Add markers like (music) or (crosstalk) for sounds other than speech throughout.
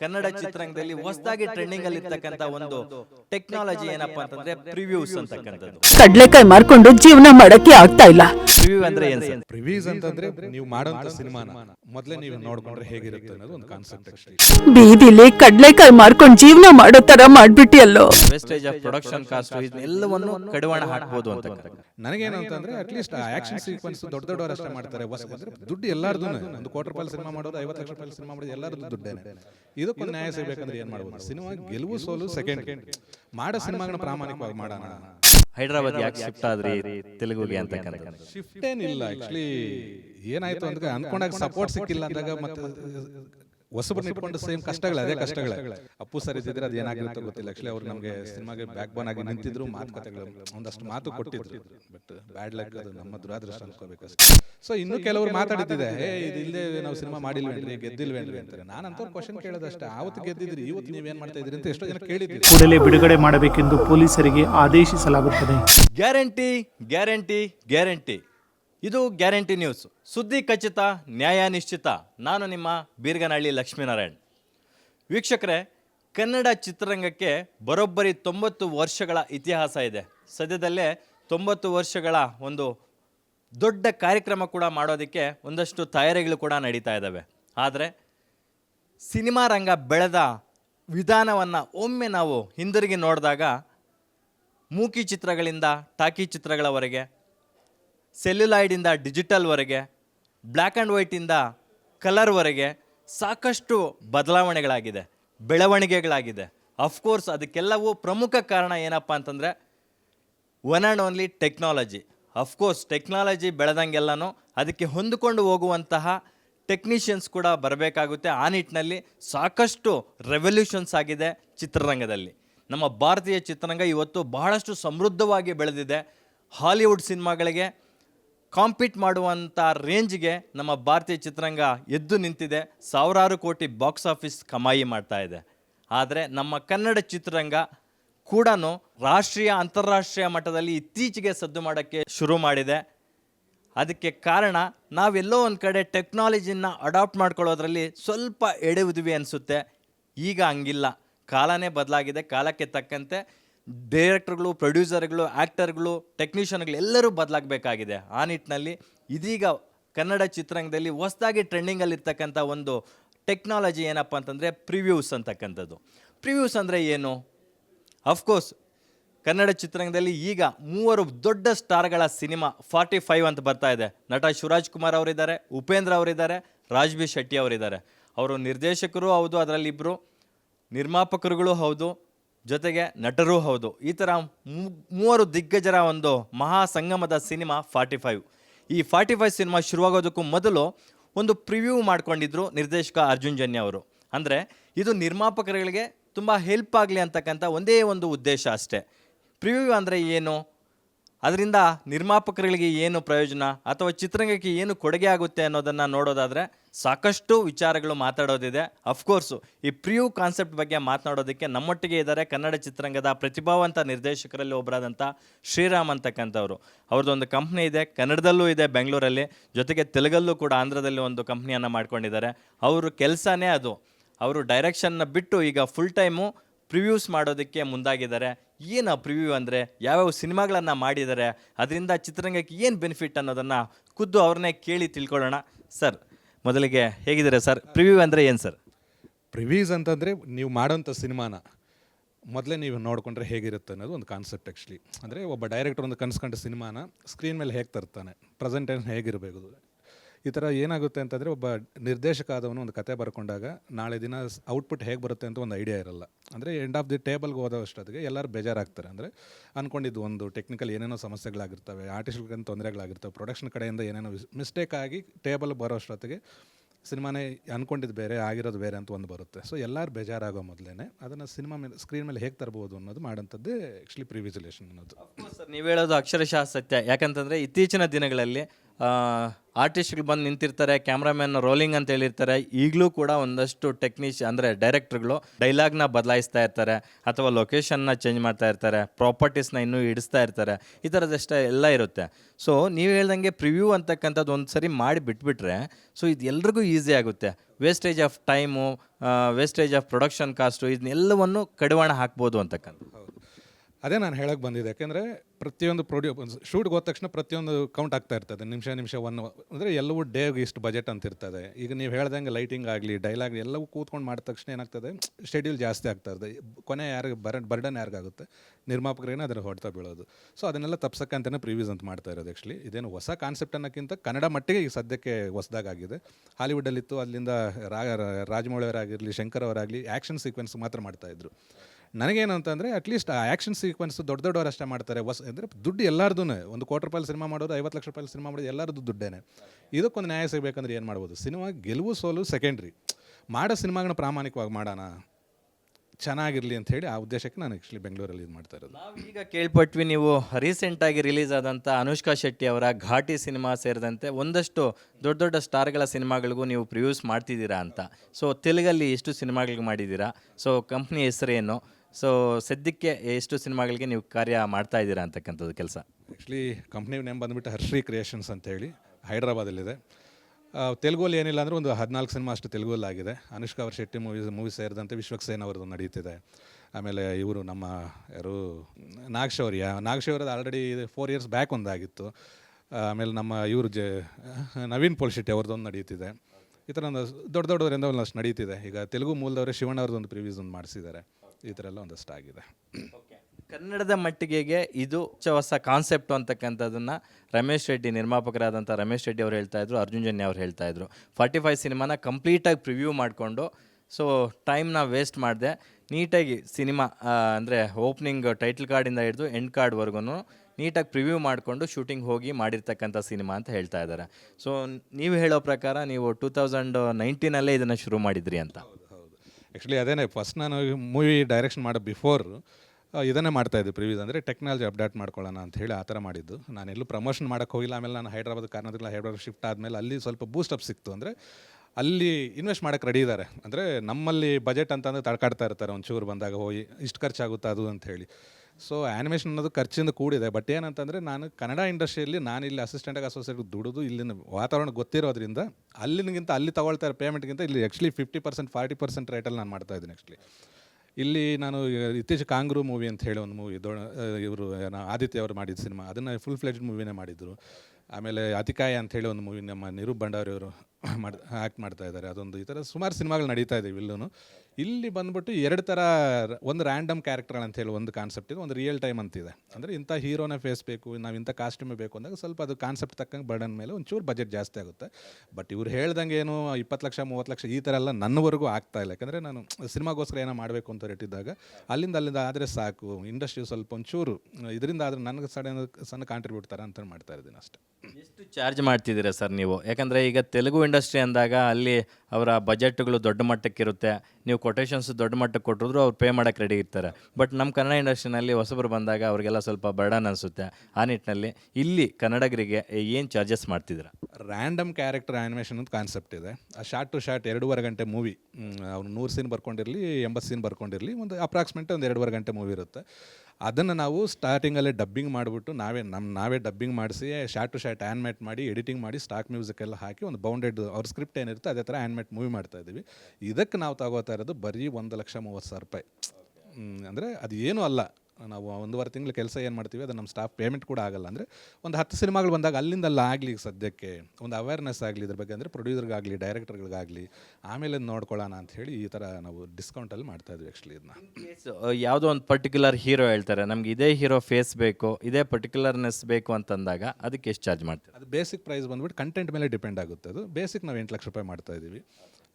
ಕನ್ನಡ ಚಿತ್ರರಂಗದಲ್ಲಿ ಹೊಸದಾಗಿ ಟ್ರೆಂಡಿಂಗ್ ಅಲ್ಲಿ ಇರ್ತಕ್ಕಂತ ಒಂದು ಟೆಕ್ನಾಲಜಿ ಏನಪ್ಪಾ ಅಂತಂದ್ರೆ ಪ್ರಿವ್ಯೂಸ್ ಅಂತಕ್ಕಂಥದ್ದು ಕಡ್ಲೆಕಾಯಿ ಮಾರ್ಕೊಂಡು ಜೀವನ ಮಾಡಕ್ಕೆ ಆಗ್ತಾ ಇಲ್ಲ. ಪ್ರಿವ್ಯೂ ಅಂದ್ರೆ ಏನ್ ಸರ್? ಅಂತಂದ್ರೆ ನೀವು ಮಾಡೋಂಥ ಸಿನಿಮಾನ. ಮೊದಲೇ ನೀವು ನೋಡ್ಕೊಂಡ್ರೆ ಹೇಗಿರುತ್ತೆ ಅನ್ನೋದು ಒಂದು ಕಾನ್ಸೆಪ್ಟ್ ಅಷ್ಟೇ. ಬೀದಿಲಿ ಕಡ್ಲೆಕಾಯಿ ಮಾರ್ಕೊಂಡ್ ಜೀವನ ಮಾಡೋ ತರ ಮಾಡ್ಬಿಟ್ಟಿಯಲ್ಲೋ? ವೇಸ್ಟೇಜ್ ಆಫ್ ಪ್ರೊಡಕ್ಷನ್ ಕಾಸ್ಟ್ ಎಲ್ಲವನ್ನು ಕಡಿವಾಣ ಹಾಕ್ಬೋದು ಅಂತ ನನಗೇನು ಅಂತಂದ್ರೆ ಅಟ್ಲೀಸ್ಟ್ ಆ ಆಕ್ಷನ್ ಸೀಕ್ವೆನ್ಸ್ ದೊಡ್ಡ ದೊಡ್ಡವರು ಅಷ್ಟೇ ಮಾಡ್ತಾರೆ. ಹೊಸ ಅಂದ್ರೆ ದುಡ್ಡು ಎಲ್ಲಾರ್ದು ಒಂದು ಕೋಟಿ ರೂಪಾಯಿ ಸಿನಿಮಾ ಮಾಡೋದು ಐವತ್ತು ಲಕ್ಷ ರೂಪಾಯಿ ಸಿನಿಮಾ ಮಾಡೋದು ಎಲ್ಲರದ್ದು ದುಡ್ಡೇನೆ. ಇದಕ್ಕೊಂದು ನ್ಯಾಯ ಸಿಗಬೇಕಂದ್ರೆ ಏನು ಮಾಡ್ಬೋದು? ಸಿನಿಮಾ ಗೆಲುವು ಸೋಲು ಸೆಕೆಂಡ್ ಮಾಡೋ ಸಿನಿಮಾಗಳನ್ನ ಪ್ರಾಮಾಣಿಕವಾಗಿ ಮಾಡೋಣ. ಹೈದರಾಬಾದ್ ಯಾಕೆ ಶಿಫ್ಟ್ ಆದ್ರಿ ತೆಲುಗುಗೆ ಅಂತ ಶಿಫ್ಟ್ ಏನಿಲ್ಲ ಆಕ್ಚುಲಿ ಏನಾಯ್ತು ಅಂದ್ರೆ ಅನ್ಕೊಂಡಾಗ ಸಪೋರ್ಟ್ ಸಿಕ್ಕಿಲ್ಲ ಅಂದಾಗ ಮತ್ತೆ ಹೊಸಬ್ರನ್ನ ಇಟ್ಕೊಂಡು ಸೇಮ್ ಕಷ್ಟಗಳು ಅದೇ ಕಷ್ಟಗಳೇ ಅಪ್ಪು ಸರ್ ಇದ್ದಿದ್ರೆ ಅದು ಏನಾಗಿರುತ್ತೆ ಗೊತ್ತಿಲ್ಲ. ಆಕ್ಚುಲಿ ಅವ್ರು ನಮಗೆ ಸಿನಿಮಾಗೆ ಬ್ಯಾಕ್ ಬೋನ್ ಆಗಿ ನಿಂತಿದ್ರು ಮಾತುಕತೆಗಳು. ಒಂದಷ್ಟು ಮಾತು ಕೊಟ್ಟಿದ್ರು. ಬಟ್ ಬ್ಯಾಡ್ ಲಕ್ ಅದು ನಮ್ಮ ದುರಾದೃಷ್ಟ ಅನ್ಕೋಬೇಕಷ್ಟೇ ಸೊ ಇನ್ನು ಕೆಲವರು ಮಾತಾಡಿದ್ದಿದೆ ಏ ಇದು ಇಲ್ಲದೆ ನಾವು ಸಿನಿಮಾ ಮಾಡಿಲ್ವೇನ್ರಿ? ಗೆದ್ದಿಲ್ವೇನ್ರಿ? ಅಂತಾರೆ. ನಾನು ಅಂತ ಕ್ವಶನ್ ಕೇಳೋದಷ್ಟೇ. ಆವತ್ತು ಗೆದ್ದಿದ್ರಿ ಇವತ್ತು ನೀವೇನ್ ಮಾಡ್ತಾ ಇದ್ರಿ ಅಂತ ಎಷ್ಟೋ ಜನ ಕೇಳಿದ್ರಿ ಕೂಡಲೇ ಬಿಡುಗಡೆ ಮಾಡಬೇಕೆಂದು ಪೊಲೀಸರಿಗೆ ಆದೇಶಿಸಲಾಗುತ್ತದೆ. ಗ್ಯಾರಂಟಿ ಗ್ಯಾರಂಟಿ ಗ್ಯಾರಂಟಿ ಇದು ಗ್ಯಾರಂಟಿ ನ್ಯೂಸ್. ಸುದ್ದಿ ಖಚಿತ, ನ್ಯಾಯ ನಿಶ್ಚಿತ. ನಾನು ನಿಮ್ಮ ಬೀರ್ಗನಹಳ್ಳಿ ಲಕ್ಷ್ಮೀನಾರಾಯಣ್. ವೀಕ್ಷಕರೇ, ಕನ್ನಡ ಚಿತ್ರರಂಗಕ್ಕೆ ಬರೋಬ್ಬರಿ ತೊಂಬತ್ತು ವರ್ಷಗಳ ಇತಿಹಾಸ ಇದೆ. ಸದ್ಯದಲ್ಲೇ ತೊಂಬತ್ತು ವರ್ಷಗಳ ಒಂದು ದೊಡ್ಡ ಕಾರ್ಯಕ್ರಮ ಕೂಡ ಮಾಡೋದಕ್ಕೆ ಒಂದಷ್ಟು ತಯಾರಿಗಳು ಕೂಡ ನಡೀತಾ ಇದ್ದಾವೆ. ಆದರೆ, ಸಿನಿಮಾ ರಂಗ ಬೆಳೆದ ವಿಧಾನವನ್ನು ಒಮ್ಮೆ ನಾವು ಹಿಂದಿರುಗಿ ನೋಡಿದಾಗ ಮೂಕಿ ಚಿತ್ರಗಳಿಂದ ಟಾಕಿ ಚಿತ್ರಗಳವರೆಗೆ ಸೆಲ್ಯುಲಾಯ್ಡಿಂದ ಡಿಜಿಟಲ್ವರೆಗೆ ಬ್ಲ್ಯಾಕ್ ಆ್ಯಂಡ್ ವೈಟಿಂದ ಕಲರ್ವರೆಗೆ ಸಾಕಷ್ಟು ಬದಲಾವಣೆಗಳಾಗಿದೆ, ಬೆಳವಣಿಗೆಗಳಾಗಿದೆ. ಅಫ್ಕೋರ್ಸ್ ಅದಕ್ಕೆಲ್ಲವೂ ಪ್ರಮುಖ ಕಾರಣ ಏನಪ್ಪ ಅಂತಂದರೆ one and only technology of course technology ಬೆಳೆದಂಗೆಲ್ಲನೂ ಅದಕ್ಕೆ ಹೊಂದಿಕೊಂಡು ಹೋಗುವಂತಹ ಟೆಕ್ನಿಷಿಯನ್ಸ್ ಕೂಡ ಬರಬೇಕಾಗುತ್ತೆ. ಆ ನಿಟ್ಟಿನಲ್ಲಿ ಸಾಕಷ್ಟು ರೆವಲ್ಯೂಷನ್ಸ್ ಆಗಿದೆ ಚಿತ್ರರಂಗದಲ್ಲಿ. ನಮ್ಮ ಭಾರತೀಯ ಚಿತ್ರರಂಗ ಇವತ್ತು ಬಹಳಷ್ಟು ಸಮೃದ್ಧವಾಗಿ ಬೆಳೆದಿದೆ. ಹಾಲಿವುಡ್ ಸಿನಿಮಾಗಳಿಗೆ ಕಾಂಪೀಟ್ ಮಾಡುವಂಥ ರೇಂಜ್ಗೆ ನಮ್ಮ ಭಾರತೀಯ ಚಿತ್ರರಂಗ ಎದ್ದು ನಿಂತಿದೆ. ಸಾವಿರಾರು ಕೋಟಿ ಬಾಕ್ಸ್ ಆಫೀಸ್ ಕಮಾಯಿ ಮಾಡ್ತಾ ಇದೆ. ಆದರೆ ನಮ್ಮ ಕನ್ನಡ ಚಿತ್ರರಂಗ ಕೂಡ ರಾಷ್ಟ್ರೀಯ, ಅಂತಾರಾಷ್ಟ್ರೀಯ ಮಟ್ಟದಲ್ಲಿ ಇತ್ತೀಚೆಗೆ ಸದ್ದು ಮಾಡೋಕ್ಕೆ ಶುರು ಮಾಡಿದೆ. ಅದಕ್ಕೆ ಕಾರಣ ನಾವೆಲ್ಲೋ ಒಂದು ಕಡೆ ಟೆಕ್ನಾಲಜಿನ ಅಡಾಪ್ಟ್ ಮಾಡ್ಕೊಳ್ಳೋದ್ರಲ್ಲಿ ಸ್ವಲ್ಪ ಎಡೆವುದ್ವಿ ಅನಿಸುತ್ತೆ. ಈಗ ಹಂಗಿಲ್ಲ. ಕಾಲನೇ ಬದಲಾಗಿದೆ. ಕಾಲಕ್ಕೆ ತಕ್ಕಂತೆ ಡೈರೆಕ್ಟರ್ಗಳು, ಪ್ರೊಡ್ಯೂಸರ್ಗಳು ಆ್ಯಕ್ಟರ್ಗಳು ಟೆಕ್ನಿಷಿಯನ್ಗಳು ಎಲ್ಲರೂ ಬದಲಾಗಬೇಕಾಗಿದೆ. ಆ ನಿಟ್ಟಿನಲ್ಲಿ ಇದೀಗ ಕನ್ನಡ ಚಿತ್ರರಂಗದಲ್ಲಿ ಹೊಸದಾಗಿ ಟ್ರೆಂಡಿಂಗಲ್ಲಿರ್ತಕ್ಕಂಥ ಒಂದು ಟೆಕ್ನಾಲಜಿ ಏನಪ್ಪ ಅಂತಂದರೆ ಪ್ರಿವ್ಯೂಸ್ ಅಂತಕ್ಕಂಥದ್ದು. ಪ್ರಿವ್ಯೂಸ್ ಅಂದರೆ ಏನು? ಅಫ್ಕೋರ್ಸ್ ಕನ್ನಡ ಚಿತ್ರರಂಗದಲ್ಲಿ ಈಗ ಮೂವರು ದೊಡ್ಡ ಸ್ಟಾರ್ಗಳ ಸಿನಿಮಾ ಫಾರ್ಟಿ ಫೈವ್ ಅಂತ ಬರ್ತಾ ಇದೆ. ನಟ ಶಿವರಾಜ್ ಕುಮಾರ್ ಅವರಿದ್ದಾರೆ, ಉಪೇಂದ್ರ ಅವರಿದ್ದಾರೆ, ರಾಜ್ಬಿ ಶೆಟ್ಟಿ ಅವರಿದ್ದಾರೆ. ಅವರು ನಿರ್ದೇಶಕರು ಹೌದು, ಅದರಲ್ಲಿ ಇಬ್ಬರು ನಿರ್ಮಾಪಕರುಗಳು ಹೌದು. ಜೊತೆಗೆ ನಟರೂ ಹೌದು. ಈ ಥರ ಮೂವರು ದಿಗ್ಗಜರ ಒಂದು ಮಹಾ ಸಂಗಮದ ಸಿನಿಮಾ ಫಾರ್ಟಿ ಫೈವ್. ಈ ಫಾರ್ಟಿ ಫೈವ್ ಸಿನಿಮಾ ಶುರುವಾಗೋದಕ್ಕೂ ಮೊದಲು ಒಂದು ಪ್ರಿವ್ಯೂ ಮಾಡ್ಕೊಂಡಿದ್ರು ನಿರ್ದೇಶಕ ಅರ್ಜುನ್ ಜನ್ಯ ಅವರು. ಅಂದರೆ ಇದು ನಿರ್ಮಾಪಕರುಗಳಿಗೆ ತುಂಬ ಹೆಲ್ಪ್ ಆಗಲಿ ಅಂತಕ್ಕಂಥ ಒಂದೇ ಒಂದು ಉದ್ದೇಶ ಅಷ್ಟೇ. ಪ್ರಿವ್ಯೂ ಅಂದರೆ ಏನು? ಅದರಿಂದ ನಿರ್ಮಾಪಕರುಗಳಿಗೆ ಏನು ಪ್ರಯೋಜನ ಅಥವಾ ಚಿತ್ರರಂಗಕ್ಕೆ ಏನು ಕೊಡುಗೆ ಆಗುತ್ತೆ ಅನ್ನೋದನ್ನು ನೋಡೋದಾದರೆ ಸಾಕಷ್ಟು ವಿಚಾರಗಳು ಮಾತಾಡೋದಿದೆ. ಅಫ್ಕೋರ್ಸು ಈ ಪ್ರಿಯೂ ಕಾನ್ಸೆಪ್ಟ್ ಬಗ್ಗೆ ಮಾತನಾಡೋದಕ್ಕೆ ನಮ್ಮೊಟ್ಟಿಗೆ ಇದ್ದಾರೆ ಕನ್ನಡ ಚಿತ್ರರಂಗದ ಪ್ರತಿಭಾವಂತ ನಿರ್ದೇಶಕರಲ್ಲಿ ಒಬ್ಬರಾದಂಥ ಶ್ರೀರಾಮ್ ಅಂತಕ್ಕಂಥವ್ರು. ಅವ್ರದ್ದೊಂದು ಕಂಪ್ನಿ ಇದೆ, ಕನ್ನಡದಲ್ಲೂ ಇದೆ, ಬೆಂಗಳೂರಲ್ಲಿ. ಜೊತೆಗೆ ತೆಲುಗಲ್ಲೂ ಕೂಡ ಆಂಧ್ರದಲ್ಲಿ ಒಂದು ಕಂಪ್ನಿಯನ್ನು ಮಾಡ್ಕೊಂಡಿದ್ದಾರೆ. ಅವರು ಕೆಲಸನೇ ಅದು. ಅವರು ಡೈರೆಕ್ಷನ್ನ ಬಿಟ್ಟು ಈಗ ಫುಲ್ ಟೈಮು ಪ್ರಿವ್ಯೂಸ್ ಮಾಡೋದಕ್ಕೆ ಮುಂದಾಗಿದ್ದಾರೆ. ಏನು ಪ್ರಿವ್ಯೂ ಅಂದರೆ? ಯಾವ್ಯಾವ ಸಿನಿಮಾಗಳನ್ನು ಮಾಡಿದ್ದಾರೆ ಅದರಿಂದ ಚಿತ್ರರಂಗಕ್ಕೆ ಏನು ಬೆನಿಫಿಟ್ ಅನ್ನೋದನ್ನು ಖುದ್ದು ಅವ್ರನ್ನೇ ಕೇಳಿ ತಿಳ್ಕೊಳ್ಳೋಣ. ಸರ್, ಮೊದಲಿಗೆ ಹೇಗಿದ್ದಾರೆ ಸರ್? ಪ್ರಿವ್ಯೂ ಅಂದರೆ ಏನು ಸರ್? ಪ್ರಿವ್ಯೂಸ್ ಅಂತಂದರೆ ನೀವು ಮಾಡೋಂಥ ಸಿನಿಮಾನ ಮೊದಲೇ ನೀವು ನೋಡಿಕೊಂಡ್ರೆ ಹೇಗಿರುತ್ತೆ ಅನ್ನೋದು ಒಂದು ಕಾನ್ಸೆಪ್ಟ್ ಆ್ಯಕ್ಚುಲಿ ಅಂದರೆ ಒಬ್ಬ ಡೈರೆಕ್ಟರ್ ಒಂದು ಕನ್ಸ್ಕೊಂಡ ಸಿನಿಮಾನ ಸ್ಕ್ರೀನ್ ಮೇಲೆ ಹೇಗೆ ತರ್ತಾನೆ? ಪ್ರೆಸೆಂಟೇಷನ್ ಹೇಗಿರಬೇಕು? ಈ ಥರ ಏನಾಗುತ್ತೆ ಅಂತಂದರೆ ಒಬ್ಬ ನಿರ್ದೇಶಕ ಆದವನು ಒಂದು ಕತೆ ಬರ್ಕೊಂಡಾಗ ನಾಳೆ ದಿನ ಔಟ್ಪುಟ್ ಹೇಗೆ ಬರುತ್ತೆ ಅಂತ ಒಂದು ಐಡಿಯಾ ಇರಲ್ಲ. ಅಂದರೆ ಎಂಡ್ ಆಫ್ ದಿ ಟೇಬಲ್ಗೆ ಹೋದಷ್ಟೊತ್ತಿಗೆ ಎಲ್ಲರೂ ಬೇಜಾರಾಗ್ತಾರೆ. ಅಂದರೆ ಅಂದ್ಕೊಂಡಿದ್ದು ಒಂದು ಟೆಕ್ನಿಕಲ್ ಏನೇನೋ ಸಮಸ್ಯೆಗಳಾಗಿರ್ತವೆ ಆರ್ಟಿಸ್ಟ್ಗಳಿಗೆ ತೊಂದರೆಗಳಾಗಿರ್ತವೆ ಪ್ರೊಡಕ್ಷನ್ ಕಡೆಯಿಂದ ಏನೇನೋ ಮಿಸ್ಟೇಕ್ ಆಗಿ ಟೇಬಲ್ ಬರೋಷ್ಟೊತ್ತಿಗೆ ಸಿನಿಮಾನೇ ಅಂದ್ಕೊಂಡಿದ್ದು ಬೇರೆ, ಆಗಿರೋದು ಬೇರೆ ಅಂತ ಒಂದು ಬರುತ್ತೆ. ಸೊ ಎಲ್ಲರೂ ಬೇಜಾರಾಗೋ ಮೊದಲೇ ಅದನ್ನು ಸಿನಿಮಾ ಮೇಲೆ ಸ್ಕ್ರೀನ್ ಮೇಲೆ ಹೇಗೆ ತರ್ಬೋದು ಅನ್ನೋದು ಮಾಡೋಂಥದ್ದೇ ಆ್ಯಕ್ಚುಲಿ ಪ್ರಿವಿಜುಲೇಷನ್ ಅನ್ನೋದು. ಸರ್ ನೀವು ಹೇಳೋದು ಅಕ್ಷರಶಃ ಸತ್ಯ. ಯಾಕಂತಂದರೆ ಇತ್ತೀಚಿನ ದಿನಗಳಲ್ಲಿ ಆರ್ಟಿಸ್ಟ್ಗಳು ಬಂದು ನಿಂತಿರ್ತಾರೆ ಕ್ಯಾಮ್ರಾಮ್ಯಾನ್ ರೋಲಿಂಗ್ ಅಂತ ಹೇಳಿರ್ತಾರೆ. ಈಗಲೂ ಕೂಡ ಒಂದಷ್ಟು ಟೆಕ್ನಿಷ್ ಅಂದರೆ ಡೈರೆಕ್ಟ್ರ್ಗಳು ಡೈಲಾಗ್ನ ಬದಲಾಯಿಸ್ತಾ ಇರ್ತಾರೆ, ಅಥವಾ ಲೊಕೇಶನ್ನ ಚೇಂಜ್ ಮಾಡ್ತಾ ಇರ್ತಾರೆ ಪ್ರಾಪರ್ಟೀಸ್ನ ಇನ್ನೂ ಇಡಿಸ್ತಾ ಇರ್ತಾರೆ. ಈ ಥರದಷ್ಟೇ ಎಲ್ಲ ಇರುತ್ತೆ. ಸೊ ನೀವು ಹೇಳ್ದಂಗೆ ಪ್ರಿವ್ಯೂ ಅಂತಕ್ಕಂಥದ್ದು ಒಂದು ಸರಿ ಮಾಡಿ ಬಿಟ್ಬಿಟ್ರೆ ಸೊ ಇದು ಎಲ್ರಿಗೂ ಈಸಿ ಆಗುತ್ತೆ. Wastage of time wastage of production cost ಇದನ್ನೆಲ್ಲವನ್ನು ಕಡಿವಾಣ ಹಾಕ್ಬೋದು ಅಂತಕ್ಕಂಥ ಅದೇ ನಾನು ಹೇಳಕ್ಕೆ ಬಂದಿದ್ದೆ. ಯಾಕೆಂದರೆ ಪ್ರತಿಯೊಂದು ಪ್ರೊಡ್ಯೂ ಶೂಟ್ಗೆ ಹೋದ ತಕ್ಷಣ ಪ್ರತಿಯೊಂದು ಕೌಂಟ್ ಆಗ್ತಾ ಇರ್ತದೆ. ನಿಮಿಷ ನಿಮಿಷ ಒನ್ ಅಂದರೆ ಎಲ್ಲವೂ ಡೇಗೆ ಇಷ್ಟು ಬಜೆಟ್ ಅಂತ ಇರ್ತದೆ. ಈಗ ನೀವು ಹೇಳ್ದಂಗೆ ಲೈಟಿಂಗ್ ಆಗಲಿ ಡೈಲಾಗ್ ಎಲ್ಲವೂ ಕೂತ್ಕೊಂಡು ಮಾಡಿದ ತಕ್ಷಣ ಏನಾಗ್ತದೆ? ಶೆಡ್ಯೂಲ್ ಜಾಸ್ತಿ ಆಗ್ತಾ ಇರ್ತದೆ. ಕೊನೆ ಯಾರಿಗೆ ಬರ ಬರ್ಡನ್ ಯಾರಿಗಾಗುತ್ತೆ ನಿರ್ಮಾಪಕರೇನೇ ಅದನ್ನು ಹೊಡ್ತಾ ಬೀಳೋದು. ಸೊ ಅದನ್ನೆಲ್ಲ ತಪ್ಸಕ್ಕೆ ಅಂತಲೇ ಪ್ರಿವ್ಯೂಸ್ ಅಂತ ಮಾಡ್ತಾ ಇರೋದು ಆ್ಯಕ್ಚುಲಿ ಇದೇನು ಹೊಸ ಕಾನ್ಸೆಪ್ಟ್ ಅನ್ನೋಕ್ಕಿಂತ ಕನ್ನಡ ಮಟ್ಟಿಗೆ ಈಗ ಸದ್ಯಕ್ಕೆ ಹೊಸದಾಗಿದೆ ಹಾಲಿವುಡಲ್ಲಿತ್ತು ಅಲ್ಲಿಂದ ರಾಜಮೌಳಿ ಅವರಾಗಿರಲಿ, ಶಂಕರ್ ಅವರಾಗಲಿ ಆ್ಯಕ್ಷನ್ ಸೀಕ್ವೆನ್ಸ್ ಮಾತ್ರ ಮಾಡ್ತಾಯಿದ್ರು ನನಗೇನಂತಂದರೆ ಅಟ್ಲೀಸ್ಟ್ ಆ ಆ್ಯಕ್ಷನ್ ಸೀಕ್ವೆನ್ಸ್ ದೊಡ್ಡ ದೊಡ್ಡವರು ಅಷ್ಟೇ ಮಾಡ್ತಾರೆ. ಹೊಸ, ಅಂದರೆ ದುಡ್ಡು ಎಲ್ಲರದೂ ಒಂದು ಕೋಟಿ ರೂಪಾಯಿ ಸಿನಿಮಾ ಮಾಡೋದು, ಐವತ್ತು ಲಕ್ಷ ರೂಪಾಯಿ ಸಿನಿಮಾ ಮಾಡೋದು ಎಲ್ಲರದ್ದು ದುಡ್ಡೇನೆ. ಇದಕ್ಕೊಂದು ನ್ಯಾಯ ಸಿಗಬೇಕಂದ್ರೆ ಏನು ಮಾಡ್ಬೋದು? ಸಿನಿಮಾ ಗೆಲುವು ಸೋಲು ಸೆಕೆಂಡ್ರಿ ಮಾಡೋ ಸಿನಿಮಾಗಳನ್ನ ಪ್ರಾಮಾಣಿಕವಾಗಿ ಮಾಡೋಣ. ಚೆನ್ನಾಗಿರಲಿ ಅಂತ ಹೇಳಿ ಆ ಉದ್ದೇಶಕ್ಕೆ ನಾನು ಆ್ಯಕ್ಚುಲಿ ಬೆಂಗಳೂರಲ್ಲಿ ಇದು ಮಾಡ್ತಾ ಇರೋದು. ನಾವು ಈಗ ಕೇಳ್ಪಟ್ವಿ ನೀವು ರೀಸೆಂಟಾಗಿ ರಿಲೀಸ್ ಆದಂಥ ಅನುಷ್ಕಾ ಶೆಟ್ಟಿ ಅವರ ಘಾಟಿ ಸಿನಿಮಾ ಸೇರಿದಂತೆ ಒಂದಷ್ಟು ದೊಡ್ಡ ದೊಡ್ಡ ಸ್ಟಾರ್ಗಳ ಸಿನಿಮಾಗಳಿಗೂ ನೀವು ಪ್ರಿವ್ಯೂಸ್ ಮಾಡ್ತಿದ್ದೀರಾ ಅಂತ. ಸೊ ತೆಲುಗಲ್ಲಿ ಎಷ್ಟು ಸಿನಿಮಾಗಳಿಗೆ ಮಾಡಿದ್ದೀರಾ? ಸೊ ಕಂಪ್ನಿ ಹೆಸರೇನು? ಸೊ ಸದ್ಯಕ್ಕೆ ಎಷ್ಟು ಸಿನಿಮಾಗಳಿಗೆ ನೀವು ಕಾರ್ಯ ಮಾಡ್ತಾ ಇದ್ದೀರಾ ಅಂತಕ್ಕಂಥದ್ದು ಕೆಲಸ? ಆ್ಯಕ್ಚುಲಿ ಕಂಪ್ನಿ ನೇಮ್ ಬಂದುಬಿಟ್ಟು ಹರ್ಷಿ ಕ್ರಿಯೇಷನ್ಸ್ ಅಂತೇಳಿ ಹೈದ್ರಾಬಾದಲ್ಲಿದೆ. ಆ, ತೆಲುಗಲ್ಲಿ ಏನಿಲ್ಲ ಅಂದರೆ ಒಂದು ಹದಿನಾಲ್ಕು ಸಿನಿಮಾ ಅಷ್ಟು ತೆಲುಗಲ್ಲಿ ಆಗಿದೆ. ಅನುಷ್ಕಾ ಅವ್ರ ಶೆಟ್ಟಿ ಮೂವೀಸ್ ಮೂವಿ ಸೇರಿದಂತೆ ವಿಶ್ವಕ್ಸೇನ್ ಅವ್ರದ್ದು ನಡೀತಿದೆ. ಆಮೇಲೆ ಇವರು ನಮ್ಮ ಯಾರು ನಾಗಶೌರ್ಯ ನಾಗಶೌರ್ಯದ ಆಲ್ರೆಡಿ ಫೋರ್ ಇಯರ್ಸ್ ಬ್ಯಾಕ್ ಒಂದಾಗಿತ್ತು. ಆಮೇಲೆ ನಮ್ಮ ಇವರು ಜ, ನವೀನ್ ಪೋಲ್ಶೆಟ್ಟಿ ಅವ್ರದ್ದೊಂದು ನಡೀತಿದೆ. ಈ ಥರ ಒಂದು ದೊಡ್ಡ ದೊಡ್ಡವರಿಂದ ಒಂದಷ್ಟು ನಡೀತಿದೆ. ಈಗ ತೆಲುಗು ಮೂಲದವರೇ ಶಿವಣ್ಣ ಅವ್ರದ್ದೊಂದು ಪ್ರಿವ್ಯೂಸ್ ಒಂದು ಮಾಡಿಸಿದ್ದಾರೆ. ಈ ಥರ ಎಲ್ಲ ಒಂದಷ್ಟು ಆಗಿದೆ ಕನ್ನಡದ ಮಟ್ಟಿಗೆಗೆ ಇದು ಹೊಸ ಹೊಸ ಕಾನ್ಸೆಪ್ಟ್ ಅಂತಕ್ಕಂಥದ್ದನ್ನ ರಮೇಶ್ ರೆಡ್ಡಿ ನಿರ್ಮಾಪಕರಾದಂಥ ರಮೇಶ್ ರೆಡ್ಡಿ ಅವರು ಹೇಳ್ತಾ ಇದ್ರು, ಅರ್ಜುನ್ ಜನ್ಯ ಅವ್ರು ಹೇಳ್ತಾ ಇದ್ರು. ಫಾರ್ಟಿ ಫೈವ್ ಸಿನಿಮಾನ ಕಂಪ್ಲೀಟಾಗಿ ಪ್ರಿವ್ಯೂ ಮಾಡಿಕೊಂಡು ಸೊ ಟೈಮ್ನ ವೇಸ್ಟ್ ಮಾಡಿದೆ. ನೀಟಾಗಿ ಸಿನಿಮಾ ಅಂದರೆ ಓಪನಿಂಗ್ ಟೈಟಲ್ ಕಾರ್ಡಿಂದ ಹಿಡಿದು ಎಂಡ್ ಕಾರ್ಡ್ವರೆಗೂ ನೀಟಾಗಿ ಪ್ರಿವ್ಯೂ ಮಾಡಿಕೊಂಡು ಶೂಟಿಂಗ್ ಹೋಗಿ ಮಾಡಿರ್ತಕ್ಕಂಥ ಸಿನಿಮಾ ಅಂತ ಹೇಳ್ತಾ ಇದ್ದಾರೆ ಸೊ ನೀವು ಹೇಳೋ ಪ್ರಕಾರ ನೀವು ಟೂ ತೌಸಂಡ್ ನೈನ್ಟೀನಲ್ಲೇ ಇದನ್ನು ಶುರು ಮಾಡಿದ್ರಿ ಅಂತ. ಹೌದು ಆ್ಯಕ್ಚುಲಿ ಅದೇನೇ ಫಸ್ಟ್ ನಾನು ಮೂವಿ ಡೈರೆಕ್ಷನ್ ಮಾಡೋ ಬಿಫೋರ್ ಇದನ್ನೇ ಮಾಡ್ತಾ ಇದ್ದೆ ಪ್ರಿವ್ಯೂಸ್ ಅಂದರೆ ಟೆಕ್ನಾಲಜಿ ಅಪ್ಡೇಟ್ ಮಾಡ್ಕೊಳ್ಳೋಣ ಅಂತ ಹೇಳಿ ಆ ಥರ ಮಾಡಿದ್ದು. ನಾನು ಎಲ್ಲೂ ಪ್ರಮೋಷನ್ ಮಾಡೋಕ್ಕೆ ಹೋಗಿಲ್ಲ, ಆಮೇಲೆ ನಾನು ಹೈದ್ರಾಬಾದ್ ಕಾರಣದಿಲ್ಲ ಹೈದ್ರಾಬಾದ್ ಶಿಫ್ಟ್ ಆದಮೇಲೆ ಅಲ್ಲಿ ಸ್ವಲ್ಪ ಬೂಸ್ಟ್ ಅಪ್ ಸಿಕ್ತು ಅಂದರೆ ಅಲ್ಲಿ ಇನ್ವೆಸ್ಟ್ ಮಾಡೋಕ್ಕೆ ರೆಡಿ ಇದ್ದಾರೆ ಅಂದರೆ ನಮ್ಮಲ್ಲಿ ಬಜೆಟ್ ಅಂತಂದ್ರೆ ತಡ್ಕಾಡ್ತಾ ಇರ್ತಾರೆ, ಒಂಚೂರು ಬಂದಾಗ ಹೋಗಿ ಇಷ್ಟು ಖರ್ಚಾಗುತ್ತೆ ಅದು ಅಂತ ಹೇಳಿ. ಸೊ ಆ್ಯನಿಮೇಷನ್ ಅನ್ನೋದು ಖರ್ಚಿಂದ ಕೂಡಿದೆ. ಬಟ್ ಏನಂತಂದರೆ ನಾನು ಕನ್ನಡ ಇಂಡಸ್ಟ್ರಿಯಲ್ಲಿ ನಾನು ಇಲ್ಲಿ ಅಸಿಸ್ಟೆಂಟಾಗಿ ಅಸೋಸಿಯೇಟ್ ದುಡಿದು ಇಲ್ಲಿನ ವಾತಾವರಣ ಗೊತ್ತಿರೋದ್ರಿಂದ ಅಲ್ಲಿನಗಿಂತ ಅಲ್ಲಿ ತಗೊಳ್ತಾ ಇರೋ ಪೇಮೆಂಟ್ಗಿಂತ ಇಲ್ಲಿ actually fifty percent forty percent ರೇಟಲ್ಲಿ ನಾನು ಮಾಡ್ತಾ ಇದ್ದೀನಿ ಆ್ಯಕ್ಚುಲಿ ಇಲ್ಲಿ ನಾನು ಇತ್ತೀಚೆಗೆ ಕಾಂಗ್ರೂ ಮೂವಿ ಅಂತ ಹೇಳಿ ಒಂದು ಮೂವಿ, ದೊಡ್ಡ ಇವರು ಆದಿತ್ಯ ಅವರು ಮಾಡಿದ ಸಿನಿಮಾ, ಅದನ್ನು ಫುಲ್ ಫ್ಲೆಜ್ಡ್ ಮೂವಿನೇ ಮಾಡಿದ್ರು. ಆಮೇಲೆ ಅತಿಕಾಯ ಅಂತ ಹೇಳಿ ಒಂದು ಮೂವಿ, ನಮ್ಮ ನಿರೂಪ್ ಭಂಡಾರಿ ಅವರು (coughs) ಮಾಡಿ ಆ್ಯಕ್ಟ್ ಮಾಡ್ತಾ ಇದ್ದಾರೆ. ಅದೊಂದು ಈ ಥರ ಸುಮಾರು ಸಿನಿಮಾಗಳು ನಡೀತಾ ಇದೆ ಇಲ್ಲೂ ಇಲ್ಲಿ ಬಂದ್ಬಿಟ್ಟು ಎರಡು ಥರ ಒಂದು ರ್ಯಾಂಡಮ್ ಕ್ಯಾರೆಕ್ಟರ್ ಅಂತ ಹೇಳಿ ಒಂದು ಕಾನ್ಸೆಪ್ಟ್ ಇದೆ, ಒಂದು ರಿಯಲ್ ಟೈಮ್ ಅಂತಿದೆ. ಅಂದರೆ ಇಂಥ ಹೀರೋನೇ ಫೇಸ್ ಬೇಕು, ನಾವು ಇಂಥ ಕಾಸ್ಟ್ಯೂಮ್ ಬೇಕು ಅಂದಾಗ ಸ್ವಲ್ಪ ಅದು ಕಾನ್ಸೆಪ್ಟ್ ತಕ್ಕಂಗೆ ಬರ್ಡನ್ ಮೇಲೆ ಒಂಚೂರು ಬಜೆಟ್ ಜಾಸ್ತಿ ಆಗುತ್ತೆ. ಬಟ್ ಇವ್ರು ಹೇಳ್ದಂಗೆ ಏನು ಇಪ್ಪತ್ತು ಲಕ್ಷ, ಮೂವತ್ತು ಲಕ್ಷ ಈ ಥರ ಎಲ್ಲ ನನ್ನವರೆಗೂ ಆಗ್ತಾ ಇಲ್ಲ. ಯಾಕಂದರೆ ನಾನು ಸಿನಿಮಾಗೋಸ್ಕರ ಏನೋ ಮಾಡಬೇಕು ಅಂತ ಇಟ್ಟಿದ್ದಾಗ ಅಲ್ಲಿಂದ ಅಲ್ಲಿಂದ ಆದರೆ ಸಾಕು ಇಂಡಸ್ಟ್ರಿ ಸ್ವಲ್ಪ ಒಂಚೂರು ಇದರಿಂದ ಆದರೆ ನನಗೆ ಸಣ್ಣ ಸಣ್ಣ ಕಾಂಟ್ರಿಬ್ಯೂಟ್ ಥರ ಅಂತ ಮಾಡ್ತಾ ಇದ್ದೀನಿ ಅಷ್ಟೇ. ಎಷ್ಟು ಚಾರ್ಜ್ ಮಾಡ್ತಿದ್ದೀರಾ ಸರ್ ನೀವು? ಯಾಕಂದರೆ ಈಗ ತೆಲುಗು ಇಂಡಸ್ಟ್ರಿ ಅಂದಾಗ ಅಲ್ಲಿ ಅವರ ಬಜೆಟ್ಗಳು ದೊಡ್ಡ ಮಟ್ಟಕ್ಕಿರುತ್ತೆ ನೀವು ಕೊಟೇಷನ್ಸ್ ದೊಡ್ಡ ಮಟ್ಟಕ್ಕೆ ಕೊಟ್ಟಿದ್ರು ಅವ್ರು ಪೇ ಮಾಡೋಕ್ಕೆ ರೆಡಿ ಇರ್ತಾರೆ. ಬಟ್ ನಮ್ಮ ಕನ್ನಡ ಇಂಡಸ್ಟ್ರಿನಲ್ಲಿ ಹೊಸಬರು ಬಂದಾಗ ಅವರಿಗೆಲ್ಲ ಸ್ವಲ್ಪ ಬರ್ಡನ್ ಅನಿಸುತ್ತೆ. ಆ ನಿಟ್ಟಿನಲ್ಲಿ ಇಲ್ಲಿ ಕನ್ನಡಗರಿಗೆ ಏನು ಚಾರ್ಜಸ್ ಮಾಡ್ತಿದ್ದೀರಾ? ರ್ಯಾಂಡಮ್ ಕ್ಯಾರೆಕ್ಟರ್ ಆ್ಯನಿಮೇಷನ್ ಅಂತ ಕಾನ್ಸೆಪ್ಟ್ ಇದೆ. ಆ ಶಾರ್ಟ್ ಟು ಶಾರ್ಟ್ ಎರಡೂವರೆ ಗಂಟೆ ಮೂವಿ ಅವ್ನು ನೂರು ಸೀನ್ ಬರ್ಕೊಂಡಿರಲಿ, ಎಂಬತ್ತು ಸೀನ್ ಬರ್ಕೊಂಡಿರಲಿ, ಒಂದು ಅಪ್ರಾಕ್ಸಿಮೇಟ್ ಒಂದು ಎರಡೂವರೆ ಗಂಟೆ ಮೂವಿ ಇರುತ್ತೆ. ಅದನ್ನು ನಾವು ಸ್ಟಾರ್ಟಿಂಗಲ್ಲೇ ಡಬ್ಬಿಂಗ್ ಮಾಡಿಬಿಟ್ಟು ನಾವೇ ನಮ್ಮ ನಾವೇ ಡಬ್ಬಿಂಗ್ ಮಾಡಿಸಿ ಶಾರ್ಟ್ ಟು ಶಾರ್ಟ್ ಆ್ಯನ್ಮೇಟ್ ಮಾಡಿ ಎಡಿಟಿಂಗ್ ಮಾಡಿ ಸ್ಟಾಕ್ ಮ್ಯೂಸಿಕ್ ಎಲ್ಲ ಹಾಕಿ ಒಂದು ಬೌಂಡೆಡ್ ಅವ್ರ ಸ್ಕ್ರಿಪ್ಟ್ ಏನಿರುತ್ತೆ ಅದೇ ಥರ ಆ್ಯನ್ಮೇಟ್ ಮೂವಿ ಮಾಡ್ತಾ ಇದ್ದೀವಿ. ಇದಕ್ಕೆ ನಾವು ತಗೋತಾ ಇರೋದು ಬರೀ ಒಂದು ಲಕ್ಷ ಮೂವತ್ತು ಸಾವಿರ ರೂಪಾಯಿ. ಅಂದರೆ ಅದು ಏನೂ ಅಲ್ಲ. ನಾವು ಒಂದೂವರೆ ತಿಂಗಳು ಕೆಲಸ ಏನು ಮಾಡ್ತೀವಿ ಅದು ನಮ್ಮ ಸ್ಟಾಫ್ ಪೇಮೆಂಟ್ ಕೂಡ ಆಗಲ್ಲ. ಅಂದರೆ ಒಂದು ಹತ್ತು ಸಿನಿಮಾಗಳು ಬಂದಾಗ ಅಲ್ಲಿಂದಲ್ಲ ಆಗಲಿ ಸದ್ಯಕ್ಕೆ ಒಂದು ಅವೇರ್ನೆಸ್ ಆಗಲಿ ಇದ್ರ ಬಗ್ಗೆ ಅಂದರೆ ಪ್ರೊಡ್ಯೂಸರ್ಗಾಗಲಿ ಡೈರೆಕ್ಟರ್ಗಳಿಗಾಗಲಿ ಆಮೇಲೆ ನೋಡ್ಕೊಳ್ಳೋಣ ಅಂತ ಹೇಳಿ ಈ ಥರ ನಾವು ಡಿಸ್ಕೌಂಟಲ್ಲಿ ಮಾಡ್ತಾ ಇದ್ವಿ ಆ್ಯಕ್ಚುಲಿ ಇದನ್ನ ಯಾವುದೋ ಒಂದು ಪರ್ಟಿಕ್ಯುಲರ್ ಹೀರೋ ಹೇಳ್ತಾರೆ ನಮ್ಗೆ ಇದೇ ಹೀರೋ ಫೇಸ್ ಬೇಕು ಇದೇ ಪರ್ಟಿಕ್ಯುಲರ್ನೆಸ್ ಬೇಕು ಅಂತಂದಾಗ ಅದಕ್ಕೆ ಎಷ್ಟು ಚಾರ್ಜ್ ಮಾಡ್ತೀವಿ ಅದು ಬೇಸಿಕ್ ಪ್ರೈಸ್ ಬಂದ್ಬಿಟ್ಟು ಕಂಟೆಂಟ್ ಮೇಲೆ ಡಿಪೆಂಡ್ ಆಗುತ್ತೆ. ಅದು ಬೇಸಿಕ್ ನಾವು ಎಂಟು ಲಕ್ಷ ರೂಪಾಯಿ ಮಾಡ್ತಾ ಇದ್ದೀವಿ.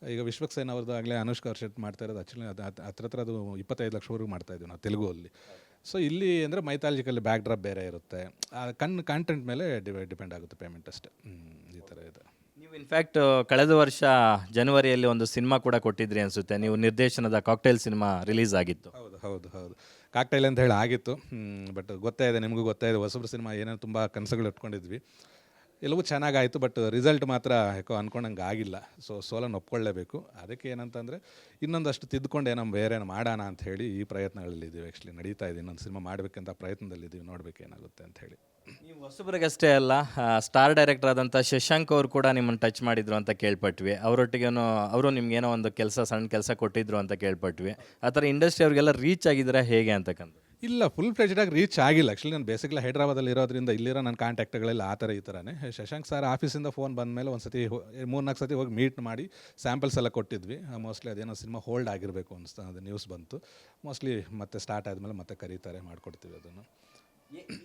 ಈಗ ವಿಶ್ವಕ್ಸೇನ್ ಅವ್ರದ್ದು ಆಗಲೇ ಅನುಷ್ಕಾ ಶೆಟ್ ಮಾಡ್ತಾ ಇರೋದು ಆ್ಯಕ್ಚುಲಿ ಅದು ಹತ್- ಹತ್ರ ಹತ್ರ ಅದು ಇಪ್ಪತ್ತೈದು ಲಕ್ಷವರೆಗೂ ಮಾಡ್ತಾ ಇದ್ದೀವಿ ನಾವು ತೆಲುಗುಲ್ಲಿ ಸೊ ಇಲ್ಲಿ ಅಂದರೆ ಮೈಥಾಲಜಿಕಲ್ಲಿ ಬ್ಯಾಕ್ ಡ್ರಾಪ್ ಬೇರೆ ಇರುತ್ತೆ. ಆ ಕಣ್ ಕಂಟೆಂಟ್ ಮೇಲೆ ಡಿಪೆಂಡ್ ಆಗುತ್ತೆ ಪೇಮೆಂಟ್ ಅಷ್ಟೇ. ಈ ಥರ ಇದೆ. ನೀವು ಇನ್ಫ್ಯಾಕ್ಟ್ ಕಳೆದ ವರ್ಷ ಜನವರಿಯಲ್ಲಿ ಒಂದು ಸಿನಿಮಾ ಕೂಡ ಕೊಟ್ಟಿದ್ರಿ ಅನಿಸುತ್ತೆ. ನೀವು ನಿರ್ದೇಶನದ ಕಾಕ್ಟೈಲ್ ಸಿನಿಮಾ ರಿಲೀಸ್ ಆಗಿತ್ತು. ಹೌದು ಹೌದು ಹೌದು. ಕಾಕ್ಟೈಲ್ ಅಂತ ಹೇಳಿ ಆಗಿತ್ತು. ಬಟ್ ಗೊತ್ತೇ ಇದೆ ನಿಮಗೂ ಗೊತ್ತೇ ಇದೆ. ಹೊಸಬ್ರ ಸಿನಿಮಾ ಏನೇನು ತುಂಬ ಕನಸುಗಳು ಇಟ್ಕೊಂಡಿದ್ವಿ. ಎಲ್ಲವೂ ಚೆನ್ನಾಗಾಯಿತು, ಬಟ್ ರಿಸಲ್ಟ್ ಮಾತ್ರ ಯಾಕೋ ಅನ್ಕೊಂಡಂಗೆ ಆಗಿಲ್ಲ. ಸೊ ಸೋಲನ್ನು ಒಪ್ಕೊಳ್ಳೇಬೇಕು. ಅದಕ್ಕೆ ಏನಂತಂದರೆ, ಇನ್ನೊಂದಷ್ಟು ತಿದ್ದುಕೊಂಡು ಏನೋ ಬೇರೆ ಮಾಡೋಣ ಅಂತ ಹೇಳಿ ಈ ಪ್ರಯತ್ನಗಳಲ್ಲಿದ್ದೀವಿ ಆ್ಯಕ್ಚುಲಿ ನಡೀತಾ ಇದೆ. ಇನ್ನೊಂದು ಸಿನಿಮಾ ಮಾಡಬೇಕಂತ ಪ್ರಯತ್ನದಲ್ಲಿದ್ದೀವಿ ನೋಡ್ಬೇಕು ಏನಾಗುತ್ತೆ ಅಂತ ಹೇಳಿ. ನೀವು ಹೊಸಬರಿಗಷ್ಟೇ ಅಲ್ಲ ಸ್ಟಾರ್ ಡೈರೆಕ್ಟರ್ ಆದಂಥ ಶಶಾಂಕ್ ಅವರು ಕೂಡ ನಿಮ್ಮನ್ನು ಟಚ್ ಮಾಡಿದ್ರು ಅಂತ ಕೇಳ್ಪಟ್ವಿ. ಅವರೊಟ್ಟಿಗೇನೋ ಅವರು ನಿಮ್ಗೇನೋ ಒಂದು ಕೆಲಸ, ಸಣ್ಣ ಕೆಲಸ ಕೊಟ್ಟಿದ್ರು ಅಂತ ಕೇಳ್ಪಟ್ವಿ. ಆ ಥರ ಇಂಡಸ್ಟ್ರಿ ಅವರಿಗೆಲ್ಲ ರೀಚ್ ಆಗಿದ್ರೆ ಹೇಗೆ ಅಂತಕ್ಕಂಥ ಇಲ್ಲ ಫುಲ್ ಫ್ಲೆಜ್ಡಾಗಿ ರೀಚ್ ಆಗಿಲ್ಲ. ಆ್ಯಕ್ಚುಲಿ ನಾನು ಬೇಸಿಕ್ಲಿ ಹೈದರಾಬಾದಲ್ಲಿ ಇರೋದ್ರಿಂದ ಇಲ್ಲಿರೋ ನನ್ನ ಕಾಂಟ್ಯಾಕ್ಟ್ಗಳೆಲ್ಲ ಆ ಥರ ಈ ಥರನೇ. ಶಶಾಂಕ್ ಸರ್ ಆಫೀಸಿಂದ ಫೋನ್ ಬಂದ ಮೇಲೆ ಒಂದು ಸತಿ ಮೂರ್ನಾಲ್ಕು ಸತಿ ಹೋಗಿ ಮೀಟ್ ಮಾಡಿ ಸ್ಯಾಂಪಲ್ಸ್ ಎಲ್ಲ ಕೊಟ್ಟಿದ್ವಿ. ಮೋಸ್ಟ್ಲಿ ಅದೇನೋ ಸಿನಿಮಾ ಹೋಲ್ಡ್ ಆಗಿರಬೇಕು ಅನಿಸ್ತಾ ಅದು ನ್ಯೂಸ್ ಬಂತು. ಮೋಸ್ಟ್ಲಿ ಮತ್ತೆ ಸ್ಟಾರ್ಟ್ ಆದಮೇಲೆ ಮತ್ತೆ ಕರೀತಾರೆ ಮಾಡಿಕೊಡ್ತೀವಿ ಅದನ್ನು.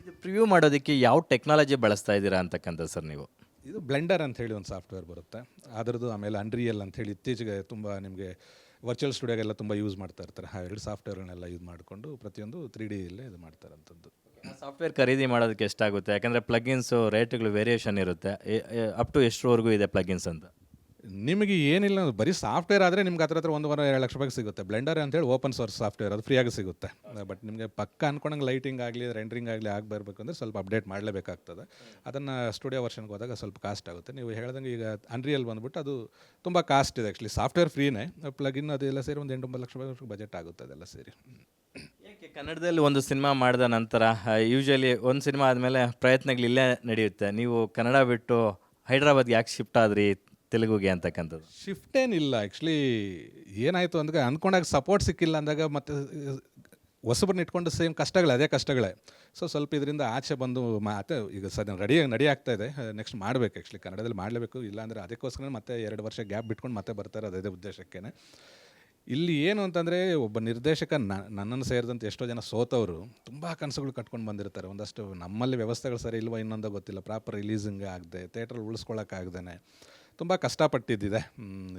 ಇದು ಪ್ರಿವ್ಯೂ ಮಾಡೋದಕ್ಕೆ ಯಾವ ಟೆಕ್ನಾಲಜಿ ಬಳಸ್ತಾ ಇದ್ದೀರಾ ಅಂತಕ್ಕಂಥ ಸರ್ ನೀವು? ಇದು ಬ್ಲೆಂಡರ್ ಅಂತ ಹೇಳಿ ಒಂದು ಸಾಫ್ಟ್ವೇರ್ ಬರುತ್ತೆ. ಅದರದ್ದು ಆಮೇಲೆ ಅನ್ರಿಯಲ್ ಅಂತ ಹೇಳಿ ಇತ್ತೀಚೆಗೆ ತುಂಬ ನಿಮಗೆ ವರ್ಚುವಲ್ ಸ್ಟುಡಿಯೋಗೆಲ್ಲ ತುಂಬ ಯೂಸ್ ಮಾಡ್ತಾ ಇರ್ತಾರೆ. ಆ ಎರಡು ಸಾಫ್ಟ್ವೇರ್ಗಳನ್ನೆಲ್ಲ ಯೂಸ್ ಮಾಡಿಕೊಂಡು ಪ್ರತಿಯೊಂದು ತ್ರೀ ಡಿಯಲ್ಲೇ ಇದು ಮಾಡ್ತಾರಂಥದ್ದು ಸಾಫ್ಟ್ವೇರ್ ಖರೀದಿ ಮಾಡೋದಕ್ಕೆ ಎಷ್ಟಾಗುತ್ತೆ? ಯಾಕಂದರೆ ಪ್ಲಗಿನ್ಸು ರೇಟ್ಗಳು ವೇರಿಯೇಷನ್ ಇರುತ್ತೆ. ಅಪ್ ಟು ಎಷ್ಟರವರೆಗೂ ಇದೆ ಪ್ಲಗಿನ್ಸ್ ಅಂತ? ನಿಮಗೆ ಏನಿಲ್ಲ ಬರೀ ಸಾಫ್ಟ್ವೇರ್ ಆದರೆ ನಿಮ್ಗೆ ಹತ್ರ ಹತ್ರ ಒಂದೂವರೆ ಎರಡು ಲಕ್ಷ ರೂಪಾಯಿ ಸಿಗುತ್ತೆ. ಬ್ಲೆಂಡರ್ ಅಂತೇಳಿ ಓಪನ್ ಸೋರ್ಸ್ ಸಾಫ್ಟ್ವೇರ್, ಅದು ಫ್ರೀಯಾಗಿ ಸಿಗುತ್ತೆ. ಬಟ್ ನಿಮಗೆ ಪಕ್ಕ ಅನ್ಕೊಂಡಂಗೆ ಲೈಟಿಂಗ್ ಆಗಲಿ ರೆಂಡ್ರಿಂಗ್ ಆಗಲಿ ಆಗಿ ಬರಬೇಕು ಅಂದರೆ ಸ್ವಲ್ಪ ಅಪ್ಡೇಟ್ ಮಾಡಲೇಬೇಕಾಗ್ತದೆ. ಅದನ್ನು ಸ್ಟುಡಿಯೋ ವರ್ಷನ್ಗೆ ಹೋದಾಗ ಸ್ವಲ್ಪ ಕಾಸ್ಟ್ ಆಗುತ್ತೆ. ನೀವು ಹೇಳ್ದಂಗೆ ಈಗ ಅನ್ರಿಯಲ್ ಬಂದ್ಬಿಟ್ಟು ಅದು ತುಂಬ ಕಾಸ್ಟ್ ಇದೆ ಆ್ಯಕ್ಚುಲಿ ಸಾಫ್ಟ್ವೇರ್ ಫ್ರೀನೇ ಪ್ಲಗಿನ್ ಅದೆಲ್ಲ ಸೇರಿ ಒಂದು ಎಂಟೊಂಬತ್ತು ಲಕ್ಷ ರೂಪಾಯಿ ಬಜೆಟ್ ಆಗುತ್ತೆ ಅದೆಲ್ಲ ಸೇರಿ. ಏಕೆ ಕನ್ನಡದಲ್ಲಿ ಒಂದು ಸಿನಿಮಾ ಮಾಡಿದ ನಂತರ ಯೂಶಲಿ ಒಂದು ಸಿನಿಮಾ ಆದಮೇಲೆ ಪ್ರಯತ್ನಗಳು ಇಲ್ಲೇ ನಡೆಯುತ್ತೆ. ನೀವು ಕನ್ನಡ ಬಿಟ್ಟು ಹೈದ್ರಾಬಾದ್ಗೆ ಯಾಕೆ ಶಿಫ್ಟ್ ಆದ್ರಿ? ತೆಲುಗುಗೆ ಅಂತಕ್ಕಂಥದ್ದು. ಶಿಫ್ಟ್ ಏನಿಲ್ಲ ಆ್ಯಕ್ಚುಲಿ ಏನಾಯಿತು ಅಂದ್ರೆ ಅಂದ್ಕೊಂಡಾಗ ಸಪೋರ್ಟ್ ಸಿಕ್ಕಿಲ್ಲ ಅಂದಾಗ ಮತ್ತೆ ಹೊಸಬ್ರನ್ನ ಇಟ್ಕೊಂಡು ಸೇಮ್ ಕಷ್ಟಗಳೇ, ಅದೇ ಕಷ್ಟಗಳೇ. ಸೊ ಸ್ವಲ್ಪ ಇದರಿಂದ ಆಚೆ ಬಂದು ಮತ್ತೆ ಈಗ ಸದ್ಯ ರೆಡಿ ನಡಿ ಆಗ್ತಾ ಇದೆ. ನೆಕ್ಸ್ಟ್ ಮಾಡಬೇಕು ಆ್ಯಕ್ಚುಲಿ ಕನ್ನಡದಲ್ಲಿ ಮಾಡಲೇಬೇಕು. ಇಲ್ಲಾಂದರೆ ಅದಕ್ಕೋಸ್ಕರ ಮತ್ತೆ ಎರಡು ವರ್ಷ ಗ್ಯಾಪ್ ಬಿಟ್ಕೊಂಡು ಮತ್ತೆ ಬರ್ತಾರೆ ಅದೇ ಉದ್ದೇಶಕ್ಕೇ ಇಲ್ಲಿ ಏನು ಅಂತಂದರೆ ಒಬ್ಬ ನಿರ್ದೇಶಕ ನನ್ನನ್ನು ಸೇರಿದಂತೆ ಎಷ್ಟೋ ಜನ ಸೋತವರು ತುಂಬ ಕನಸುಗಳು ಕಟ್ಕೊಂಡು ಬಂದಿರ್ತಾರೆ. ಒಂದಷ್ಟು ನಮ್ಮಲ್ಲಿ ವ್ಯವಸ್ಥೆಗಳು ಸರಿ ಇಲ್ವಾ ಇನ್ನೊಂದೋ ಗೊತ್ತಿಲ್ಲ. ಪ್ರಾಪರ್ ರಿಲೀಸಿಂಗ್ ಆಗದೆ ಥಿಯೇಟ್ರಲ್ಲಿ ಉಳಿಸ್ಕೊಳ್ಳೋಕ್ಕಾಗ್ದೇ ತುಂಬ ಕಷ್ಟಪಟ್ಟಿದ್ದಿದೆ.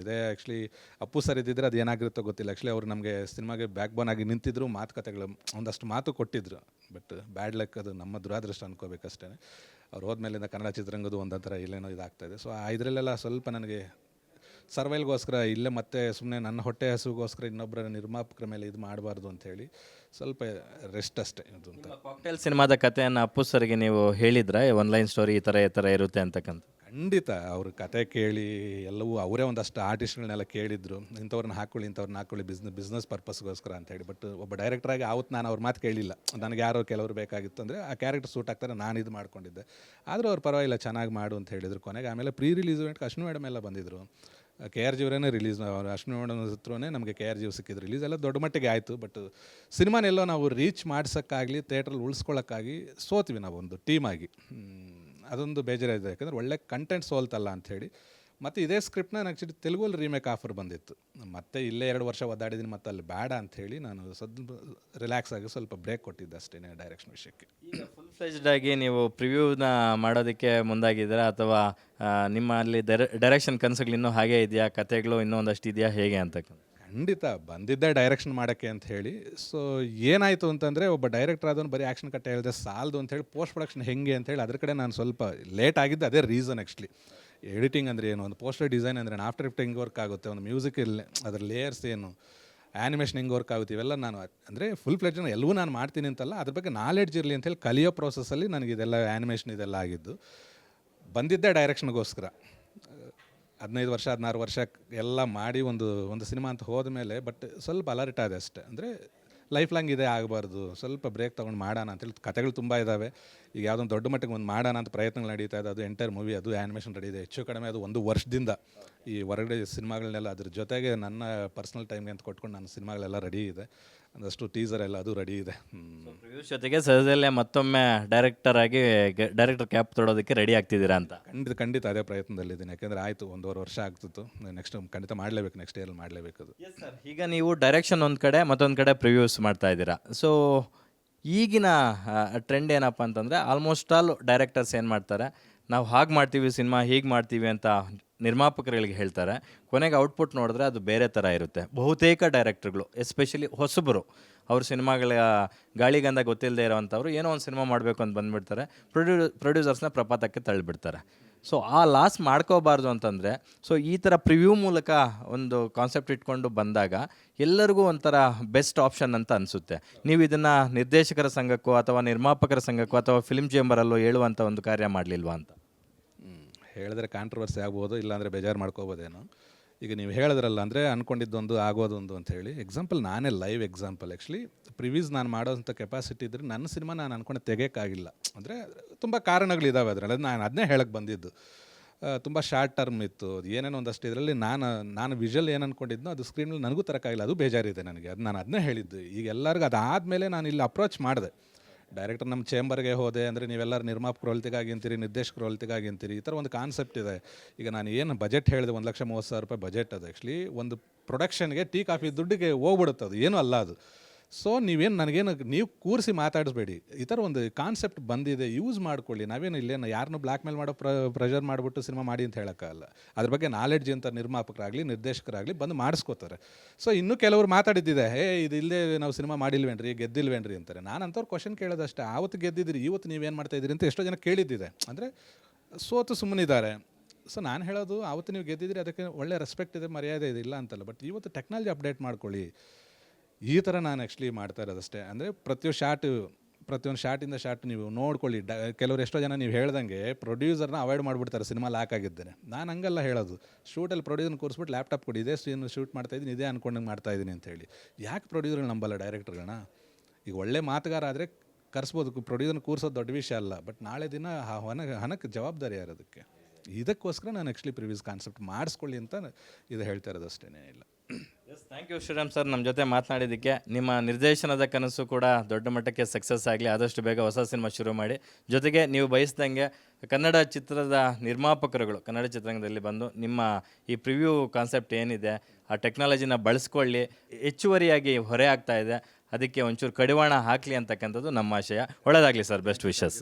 ಇದೇ ಆ್ಯಕ್ಚುಲಿ ಅಪ್ಪು ಸರ್ ಇದ್ದಿದ್ರೆ ಅದು ಏನಾಗಿರುತ್ತೋ ಗೊತ್ತಿಲ್ಲ. ಆ್ಯಕ್ಚುಲಿ ಅವರು ನಮಗೆ ಸಿನಿಮಾಗೆ ಬ್ಯಾಕ್ ಬೋನ್ ಆಗಿ ನಿಂತಿದ್ರು, ಮಾತುಕತೆಗಳು ಒಂದಷ್ಟು ಮಾತು ಕೊಟ್ಟಿದ್ರು. ಬಟ್ ಬ್ಯಾಡ್ ಲಕ್ ಅದು ನಮ್ಮ ದುರಾದೃಷ್ಟ ಅನ್ಕೋಬೇಕಷ್ಟೇ. ಅವ್ರು ಹೋದ್ಮೇಲಿಂದ ಕನ್ನಡ ಚಿತ್ರರಂಗದ ಒಂದೊಂಥರ ಇಲ್ಲೇನೋ ಇದಾಗ್ತಾಯಿದೆ ಸೊ ಇದರಲ್ಲೆಲ್ಲ ಸ್ವಲ್ಪ ನನಗೆ ಸರ್ವೈಲ್ಗೋಸ್ಕರ ಇಲ್ಲೇ, ಮತ್ತೆ ಸುಮ್ಮನೆ ನನ್ನ ಹೊಟ್ಟೆ ಹಸುಗೋಸ್ಕರ ಇನ್ನೊಬ್ಬರ ನಿರ್ಮಾಪಕರ ಮೇಲೆ ಇದು ಮಾಡಬಾರ್ದು ಅಂಥೇಳಿ ಸ್ವಲ್ಪ ರೆಸ್ಟ್ ಅಷ್ಟೇ ಇದು ಅಂತ. ಕಾಕ್ಟೇಲ್ ಸಿನಿಮಾದ ಕಥೆಯನ್ನು ಅಪ್ಪು ಸರ್ಗೆ ನೀವು ಹೇಳಿದ್ರೆ? ಒನ್ಲೈನ್ ಸ್ಟೋರಿ ಈ ಥರ ಈ ಥರ ಇರುತ್ತೆ ಅಂತಕ್ಕಂಥ. ಖಂಡಿತ ಅವ್ರ ಕತೆ ಕೇಳಿ ಎಲ್ಲವೂ ಅವರೇ ಒಂದಷ್ಟು ಆರ್ಟಿಸ್ಟ್ಗಳನ್ನೆಲ್ಲ ಕೇಳಿದ್ರು, ಇಂಥವ್ರನ್ನ ಹಾಕೊಳ್ಳಿ ಇಂಥವ್ರನ್ನ ಹಾಕೊಳ್ಳಿ ಬಿಸ್ನೆಸ್ ಬಿಸ್ನೆಸ್ ಪರ್ಪಸ್ಗೋಸ್ಕರ ಅಂತ ಹೇಳಿ. ಬಟ್ ಒಬ್ಬ ಡೈರೆಕ್ಟ್ರಾಗಿ ಆವತ್ತು ನಾನು ಅವ್ರ ಮಾತು ಕೇಳಿಲ್ಲ. ನನಗೆ ಯಾರೋ ಕೆಲವರು ಬೇಕಾಗಿತ್ತು ಅಂದರೆ ಆ ಕ್ಯಾರೆಕ್ಟರ್ ಸೂಟ್ ಆಗ್ತಾರೆ ನಾನು ಇದು ಮಾಡ್ಕೊಂಡಿದ್ದೆ. ಆದರೂ ಅವ್ರು ಪರವಾಗಿಲ್ಲ, ಚೆನ್ನಾಗಿ ಮಾಡು ಅಂತ ಹೇಳಿದ್ರು ಕೊನೆಗೆ. ಆಮೇಲೆ ಪ್ರೀ ರಿಲೀಸ್ ಇವೆಂಟ್ಗೆ ಅಶ್ವಿನಿ ಮೇಡಮ್ ಎಲ್ಲ ಬಂದಿದ್ರು. ಕೆ ಆರ್ ಜಿವರೇ ರಿಲೀಸ್ ಅವರು ಅಶ್ವಿನಿ ಮೇಡಮ್ ಹತ್ರನೇ ನಮಗೆ ಕೆ ಆರ್ ಜಿವ್ ಸಿಕ್ಕಿದ್ರು. ರಿಲೀಸ್ ಎಲ್ಲ ದೊಡ್ಡ ಮಟ್ಟಿಗೆ ಆಯಿತು ಬಟ್ ಸಿನಿಮಾನೆಲ್ಲೋ ನಾವು ರೀಚ್ ಮಾಡ್ಸೋಕ್ಕಾಗಲಿ ಥಿಯೇಟ್ರಲ್ಲಿ ಉಳಿಸ್ಕೊಳ್ಳೋಕ್ಕಾಗಿ ಸೋತ್ವಿ ನಾವು ಒಂದು ಟೀಮಾಗಿ ಅದೊಂದು ಬೇಜಾರಾಯಿತು ಯಾಕಂದರೆ ಒಳ್ಳೆ ಕಂಟೆಂಟ್ ಸೋಲ್ತಲ್ಲ ಅಂಥೇಳಿ. ಮತ್ತು ಇದೇ ಸ್ಕ್ರಿಪ್ಟ್ನ ನಾನು ಆ್ಯಕ್ಚುಲಿ ತೆಲುಗಲ್ಲಿ ರೀಮೇಕ್ ಆಫರ್ ಬಂದಿತ್ತು. ಮತ್ತೆ ಇಲ್ಲೇ ಎರಡು ವರ್ಷ ಒದ್ದಾಡಿದ್ದೀನಿ ಮತ್ತೆ ಅಲ್ಲಿ ಬೇಡ ಅಂಥೇಳಿ ನಾನು ಸದ್ ರಿಲ್ಯಾಕ್ಸ್ ಆಗಿ ಸ್ವಲ್ಪ ಬ್ರೇಕ್ ಕೊಟ್ಟಿದ್ದೆ ಅಷ್ಟೇ ಡೈರೆಕ್ಷನ್ ವಿಷಯಕ್ಕೆ. ಫುಲ್ ಫ್ಲೆಜ್ಡ್ ಆಗಿ ನೀವು ಪ್ರಿವ್ಯೂನ ಮಾಡೋದಕ್ಕೆ ಮುಂದಾಗಿದ್ದೀರಾ? ಅಥವಾ ನಿಮ್ಮ ಅಲ್ಲಿ ಡೈರೆಕ್ಷನ್ ಕನಸುಗಳು ಇನ್ನೂ ಹಾಗೆ ಇದೆಯಾ? ಕತೆಗಳು ಇನ್ನೂ ಒಂದಷ್ಟು ಇದೆಯಾ? ಹೇಗೆ ಅಂತಕ್ಕಂಥ ಖಂಡಿತ ಬಂದಿದ್ದೆ ಡೈರೆಕ್ಷನ್ ಮಾಡೋಕ್ಕೆ ಅಂತ ಹೇಳಿ. ಸೊ ಏನಾಯಿತು ಅಂತಂದರೆ ಒಬ್ಬ ಡೈರೆಕ್ಟರ್ ಆದವನು ಬರೀ ಆ್ಯಕ್ಷನ್ ಕಟ್ಟೆ ಹೇಳಿದೆ ಸಾಲದು ಅಂತ ಹೇಳಿ ಪೋಸ್ಟ್ ಪ್ರೊಡಕ್ಷನ್ ಹೆಂಗೆ ಅಂತ ಹೇಳಿ ಅದ್ರ ಕಡೆ ನಾನು ಸ್ವಲ್ಪ ಲೇಟ್ ಆಗಿದ್ದು, ಅದೇ ರೀಸನ್ ಆ್ಯಕ್ಚುಲಿ ಎಡಿಟಿಂಗ್ ಅಂದರೆ ಏನು? ಒಂದು ಪೋಸ್ಟರ್ ಡಿಸೈನ್ ಅಂದರೆ ಆಫ್ಟರ್ ಎಫೆಕ್ಟ್ ಹೆಂಗೆ ವರ್ಕ್ ಆಗುತ್ತೆ? ಒಂದು ಮ್ಯೂಸಿಕ್ ಅದ್ರ ಲೇಯರ್ಸ್ ಏನು? ಆ್ಯನಿಮೇಷನ್ ಹೆಂಗೆ ವರ್ಕ್ ಆಗುತ್ತೆ? ಇವೆಲ್ಲ ನಾನು ಅಂದರೆ ಫುಲ್ ಫ್ಲೆಡ್ಜ್ ಎಲ್ಲವೂ ನಾನು ಮಾಡ್ತೀನಿ ಅಂತಲ್ಲ, ಅದ್ರ ಬಗ್ಗೆ ನಾಲೆಡ್ಜ್ ಇರಲಿ ಅಂತೇಳಿ ಕಲಿಯೋ ಪ್ರೋಸೆಸ್ಸಲ್ಲಿ ನನಗೆ ಇದೆಲ್ಲ ಆ್ಯನಿಮೇಷನ್ ಇದೆಲ್ಲ ಆಗಿದ್ದು. ಬಂದಿದ್ದೆ ಡೈರೆಕ್ಷನ್ಗೋಸ್ಕರ ಹದಿನೈದು ವರ್ಷ, ಹದಿನಾರು ವರ್ಷ ಎಲ್ಲ ಮಾಡಿ ಒಂದು ಒಂದು ಸಿನಿಮಾ ಅಂತ ಹೋದ ಮೇಲೆ ಬಟ್ ಸ್ವಲ್ಪ ಅಲರ್ಟ್ ಆದ ಅಷ್ಟೇ. ಅಂದರೆ ಲೈಫ್ ಲಾಂಗ್ ಇದೇ ಆಗಬಾರ್ದು. ಸ್ವಲ್ಪ ಬ್ರೇಕ್ ತೊಗೊಂಡು ಮಾಡೋಣ ಅಂತೇಳಿ ಕತೆಗಳು ತುಂಬ ಇದ್ದಾವೆ ಈಗ ಯಾವುದೊಂದು ದೊಡ್ಡ ಮಟ್ಟಿಗೆ ಒಂದು ಮಾಡೋಣ ಅಂತ ಪ್ರಯತ್ನಗಳು ನಡೀತಾ ಇದೆ. ಅದು ಎಂಟೈರ್ ಮೂವಿ ಅದು ಆ್ಯನಿಮೇಷನ್ ರೆಡಿ ಇದೆ. ಹೆಚ್ಚು ಕಡಿಮೆ ಅದು ಒಂದು ವರ್ಷದಿಂದ ಈ ಹೊರಗಡೆ ಸಿನಿಮಾಗಳನ್ನೆಲ್ಲ ಅದ್ರ ಜೊತೆಗೆ ನನ್ನ ಪರ್ಸ್ನಲ್ ಟೈಮ್ಗೆ ಅಂತ ಕೊಟ್ಕೊಂಡು ನನ್ನ ಸಿನಿಮಾಗಳೆಲ್ಲ ರೆಡಿ ಇದೆ. ಒಂದಷ್ಟು ಟೀಸರ್ ಎಲ್ಲ ಅದು ರೆಡಿ ಇದೆ. ಪ್ರಿವ್ಯೂಸ್ ಜೊತೆಗೆ ಸದ್ಯದಲ್ಲೇ ಮತ್ತೊಮ್ಮೆ ಡೈರೆಕ್ಟರ್ ಆಗಿ ಡೈರೆಕ್ಟರ್ ಕ್ಯಾಪ್ ತೊಡೋದಕ್ಕೆ ರೆಡಿ ಆಗ್ತಿದ್ದೀರಾ ಅಂತ? ಖಂಡಿತ ಖಂಡಿತ ಅದೇ ಪ್ರಯತ್ನದಲ್ಲಿದ್ದೀನಿ. ಯಾಕೆಂದರೆ ಆಯಿತು ಒಂದೂವರೆ ವರ್ಷ ಆಗ್ತಿತ್ತು. ನೆಕ್ಸ್ಟ್ ಖಂಡಿತ ಮಾಡಲೇಬೇಕು ನೆಕ್ಸ್ಟ್ ಇಯರಲ್ಲಿ ಮಾಡಲೇಬೇಕು ಅದು. ಈಗ ನೀವು ಡೈರೆಕ್ಷನ್ ಒಂದು ಕಡೆ ಮತ್ತೊಂದು ಕಡೆ ಪ್ರಿವ್ಯೂಸ್ ಮಾಡ್ತಾ ಇದ್ದೀರಾ. ಸೊ ಈಗಿನ ಟ್ರೆಂಡ್ ಏನಪ್ಪ ಅಂತಂದರೆ ಆಲ್ಮೋಸ್ಟ್ ಆಲ್ ಡೈರೆಕ್ಟರ್ಸ್ ಏನು ಮಾಡ್ತಾರೆ ನಾವು ಹಾಗೆ ಮಾಡ್ತೀವಿ ಸಿನಿಮಾ ಹೀಗೆ ಮಾಡ್ತೀವಿ ಅಂತ ನಿರ್ಮಾಪಕರುಗಳಿಗೆ ಹೇಳ್ತಾರೆ, ಕೊನೆಗೆ ಔಟ್ಪುಟ್ ನೋಡಿದ್ರೆ ಅದು ಬೇರೆ ಥರ ಇರುತ್ತೆ. ಬಹುತೇಕ ಡೈರೆಕ್ಟರ್ಗಳು ಎಸ್ಪೆಷಲಿ ಹೊಸಬರು, ಅವ್ರ ಸಿನಿಮಾಗಳ ಗಾಳಿಗಂಧ ಗೊತ್ತಿಲ್ಲದೆ ಇರೋವಂಥವ್ರು ಏನೋ ಒಂದು ಸಿನಿಮಾ ಮಾಡಬೇಕು ಅಂತ ಬಂದುಬಿಡ್ತಾರೆ ಪ್ರೊಡ್ಯೂ ಪ್ರೊಡ್ಯೂಸರ್ಸ್ನ ಪ್ರಪಾತಕ್ಕೆ ತಳ್ಳಿಬಿಡ್ತಾರೆ. ಸೊ ಆ ಲಾಸ್ ಮಾಡ್ಕೋಬಾರ್ದು ಅಂತಂದರೆ ಸೊ ಈ ಥರ ಪ್ರಿವ್ಯೂ ಮೂಲಕ ಒಂದು ಕಾನ್ಸೆಪ್ಟ್ ಇಟ್ಕೊಂಡು ಬಂದಾಗ ಎಲ್ಲರಿಗೂ ಒಂಥರ ಬೆಸ್ಟ್ ಆಪ್ಷನ್ ಅಂತ ಅನಿಸುತ್ತೆ. ನೀವು ಇದನ್ನು ನಿರ್ದೇಶಕರ ಸಂಘಕ್ಕೋ ಅಥವಾ ನಿರ್ಮಾಪಕರ ಸಂಘಕ್ಕೋ ಅಥವಾ ಫಿಲ್ಮ್ ಚೇಂಬರಲ್ಲೋ ಹೇಳುವಂಥ ಒಂದು ಕಾರ್ಯ ಮಾಡಲಿಲ್ವಾ ಅಂತ. ಹೇಳಿದ್ರೆ ಕಾಂಟ್ರವರ್ಸಿ ಆಗ್ಬೋದು, ಇಲ್ಲಾಂದರೆ ಬೇಜಾರು ಮಾಡ್ಕೋಬೋದೇನೋ. ಈಗ ನೀವು ಹೇಳಿದ್ರಲ್ಲ ಅಂದರೆ ಅಂದ್ಕೊಂಡಿದ್ದೊಂದು ಆಗೋದೊಂದು ಅಂತ ಹೇಳಿ. ಎಕ್ಸಾಂಪಲ್ ನಾನೇ ಲೈವ್ ಎಕ್ಸಾಂಪಲ್ ಆ್ಯಕ್ಚುಲಿ ಪ್ರಿವೀಸ್ ನಾನು ಮಾಡೋವಂಥ ಕೆಪಾಸಿಟಿ ಇದ್ದರೆ ನನ್ನ ಸಿನಿಮಾ ನಾನು ಅಂದ್ಕೊಂಡು ತೆಗಿಯೋಕ್ಕಾಗಿಲ್ಲ. ಅಂದರೆ ತುಂಬ ಕಾರಣಗಳಿದ್ದಾವೆ ಅದರಲ್ಲಿ. ನಾನು ಅದನ್ನೇ ಹೇಳಕ್ಕೆ ಬಂದಿದ್ದು. ತುಂಬ ಶಾರ್ಟ್ ಟರ್ಮ್ ಇತ್ತು. ಅದು ಏನೇನೋ ಒಂದಷ್ಟು ಇದರಲ್ಲಿ ನಾನು ನಾನು ವಿಷಲ್ ಏನು ಅಂದ್ಕೊಂಡಿದ್ನೋ ಅದು ಸ್ಕ್ರೀನಲ್ಲಿ ನನಗೂ ತರೋಕ್ಕಾಗಿಲ್ಲ ಅದು ಬೇಜಾರಿದೆ ನನಗೆ. ಅದು ನಾನು ಅದನ್ನೇ ಹೇಳಿದ್ದು. ಈಗ ಎಲ್ಲರಿಗೂ ಅದಾದಮೇಲೆ ನಾನು ಇಲ್ಲಿ ಅಪ್ರೋಚ್ ಮಾಡಿದೆ. ಡೈರೆಕ್ಟರ್ ನಮ್ಮ ಚೇಂಬರ್ಗೆ ಹೋದೆ ಅಂದರೆ ನೀವೆಲ್ಲರೂ ನಿರ್ಮಾಪಕರು ಹೊಲ್ತಿಗಾಗಿ ಅಂತೀರಿ, ನಿರ್ದೇಶಕರು ಹೊಲ್ತಿಗಾಗಿ ಅಂತೀರಿ, ಈ ಥರ ಒಂದು ಕಾನ್ಸೆಪ್ಟ್ ಇದೆ. ಈಗ ನಾನು ಏನು ಬಜೆಟ್ ಹೇಳಿದೆ, ಒಂದು ಲಕ್ಷ ಮೂವತ್ತು ಸಾವಿರ ರೂಪಾಯಿ ಬಜೆಟ್ ಅದು. ಆ್ಯಕ್ಚುಲಿ ಒಂದು ಪ್ರೊಡಕ್ಷನ್ಗೆ ಟೀ, ಕಾಫಿ, ದುಡ್ಡಿಗೆ ಹೋಗ್ಬಿಡುತ್ತೆ ಅದು. ಏನೂ ಅಲ್ಲ ಅದು. ಸೊ ನೀವೇನು ನನಗೇನು ನೀವು ಕೂರಿಸಿ ಮಾತಾಡಿಸ್ಬೇಡಿ. ಈ ಥರ ಒಂದು ಕಾನ್ಸೆಪ್ಟ್ ಬಂದಿದೆ ಯೂಸ್ ಮಾಡ್ಕೊಳ್ಳಿ. ನಾವೇನು ಇಲ್ಲೇನು ಯಾರನ್ನೂ ಬ್ಲ್ಯಾಕ್ ಮೇಲ್ ಮಾಡೋ ಪ್ರ ಪ್ರೆಷರ್ ಮಾಡಿಬಿಟ್ಟು ಸಿನಿಮಾ ಮಾಡಿ ಅಂತ ಹೇಳೋಕ್ಕಲ್ಲ. ಅದ್ರ ಬಗ್ಗೆ ನಾಲೆಡ್ಜ್ ಅಂತ ನಿರ್ಮಾಪಕರಾಗಲಿ, ನಿರ್ದೇಶಕರಾಗಲಿ ಬಂದು ಮಾಡಿಸ್ಕೋತಾರೆ. ಸೊ ಇನ್ನೂ ಕೆಲವರು ಮಾತಾಡಿದ್ದಿದೆ, ಹೇ, ಇದು ಇಲ್ಲೇ ನಾವು ಸಿನಿಮಾ ಮಾಡಿಲ್ವೇನ್ರಿ, ಗೆದ್ದಿಲ್ವೇನ್ರಿ? ಅಂತಾರೆ. ನಾನು ಅಂಥವ್ರು ಕ್ವಶನ್ ಕೇಳೋದಷ್ಟೇ, ಆವತ್ತು ಗೆದ್ದಿದ್ರಿ ಇವತ್ತು ನೀವೇನು ಮಾಡ್ತಾ ಇದ್ದೀರಿ? ಅಂತ ಎಷ್ಟೋ ಜನ ಕೇಳಿದ್ದಿದೆ. ಅಂದರೆ, ಸೋತು ಸುಮ್ಮನಿದ್ದಾರೆ. ಸೊ ನಾನು ಹೇಳೋದು, ಆವತ್ತು ನೀವು ಗೆದ್ದಿದ್ರಿ ಅದಕ್ಕೆ ಒಳ್ಳೆ ರೆಸ್ಪೆಕ್ಟ್ ಇದೆ, ಮರ್ಯಾದೆ ಇದೆ, ಇಲ್ಲ ಅಂತಲ್ಲ. ಬಟ್ ಇವತ್ತು ಟೆಕ್ನಾಲಜಿ ಅಪ್ಡೇಟ್ ಮಾಡ್ಕೊಳ್ಳಿ. ಈ ಥರ ನಾನು ಆ್ಯಕ್ಚುಲಿ ಮಾಡ್ತಾ ಇರೋದಷ್ಟೇ ಅಂದರೆ ಪ್ರತಿಯೊಂದು ಶಾರ್ಟ್ ಪ್ರತಿಯೊಂದು ಶಾರ್ಟಿಂದ ಶಾರ್ಟ್ ನೀವು ನೋಡ್ಕೊಳ್ಳಿ. ಡ, ಕೆಲವರು ಎಷ್ಟೋ ಜನ ನೀವು ಹೇಳ್ದಂಗೆ ಪ್ರೊಡ್ಯೂಸರ್ನ ಅವಾಯ್ಡ್ ಮಾಡಿಬಿಡ್ತಾರೆ ಸಿನಿಮಾ ಲ್ಯಾಕ್ ಆಗಿದ್ದೇನೆ ನಾನು ಹಂಗಲ್ಲ ಹೇಳೋದು. ಶೂಟಲ್ಲಿ ಪ್ರೊಡ್ಯೂಸರ್ನ ಕೂರಿಸ್ಬಿಟ್ಟು ಲ್ಯಾಪ್ಟಾಪ್ ಕೊಡಿ, ಇದೇ ಸೀನ್ ಶೂಟ್ ಮಾಡ್ತಾ ಇದ್ದೀನಿ, ಇದೇ ಅನ್ಕೊಂಡಂಗೆ ಮಾಡ್ತಾ ಇದ್ದೀನಿ ಅಂತ ಹೇಳಿ. ಯಾಕೆ ಪ್ರೊಡ್ಯೂಸರ್ಗಳು ನಂಬಲ್ಲ ಡೈರೆಕ್ಟರ್ಗಳನ್ನ ಈಗ ಒಳ್ಳೆ ಮಾತುಗಾರ ಆದರೆ ಕರೆಸ್ಬೋದು ಪ್ರೊಡ್ಯೂಸರ್ನ ಕೂರಿಸೋದು ದೊಡ್ಡ ವಿಷಯ ಅಲ್ಲ. ಬಟ್ ನಾಳೆ ದಿನ ಹನ ಹಣಕ್ಕೆ ಜವಾಬ್ದಾರಿ ಯಾರದಕ್ಕೆ ಇದಕ್ಕೋಸ್ಕರ ನಾನು ಆ್ಯಕ್ಚುಲಿ ಪ್ರಿವ್ಯೂಸ್ ಕಾನ್ಸೆಪ್ಟ್ ಮಾಡಿಸ್ಕೊಳ್ಳಿ ಅಂತ ಇದು ಹೇಳ್ತಾ ಇರೋದಷ್ಟೇ ಇಲ್ಲ. Yes thank you Shriram sir ನಮ್ಮ ಜೊತೆ ಮಾತನಾಡಿದ್ದಕ್ಕೆ ನಿಮ್ಮ ನಿರ್ದೇಶನದ ಕನಸು ಕೂಡ ದೊಡ್ಡ ಮಟ್ಟಕ್ಕೆ ಸಕ್ಸಸ್ ಆಗಲಿ. ಆದಷ್ಟು ಬೇಗ ಹೊಸ ಸಿನಿಮಾ ಶುರು ಮಾಡಿ. ಜೊತೆಗೆ ನೀವು ಬಯಸ್ದಂಗೆ ಕನ್ನಡ ಚಿತ್ರದ ನಿರ್ಮಾಪಕರುಗಳು, ಕನ್ನಡ ಚಿತ್ರರಂಗದಲ್ಲಿ ಬಂದು ನಿಮ್ಮ ಈ ಪ್ರಿವ್ಯೂ ಕಾನ್ಸೆಪ್ಟ್ ಏನಿದೆ, ಆ ಟೆಕ್ನಾಲಜಿನ ಬಳಸ್ಕೊಳ್ಳಿ. ಹೆಚ್ಚುವರಿಯಾಗಿ ಹೊರೆ ಆಗ್ತಾ ಇದೆ. ಅದಕ್ಕೆ ಒಂಚೂರು ಕಡಿವಾಣ ಹಾಕಲಿ ಅಂತಕ್ಕಂಥದ್ದು ನಮ್ಮ ಆಶಯ. ಒಳ್ಳೆಯದಾಗಲಿ ಸರ್ ಬೆಸ್ಟ್ ವಿಶಸ್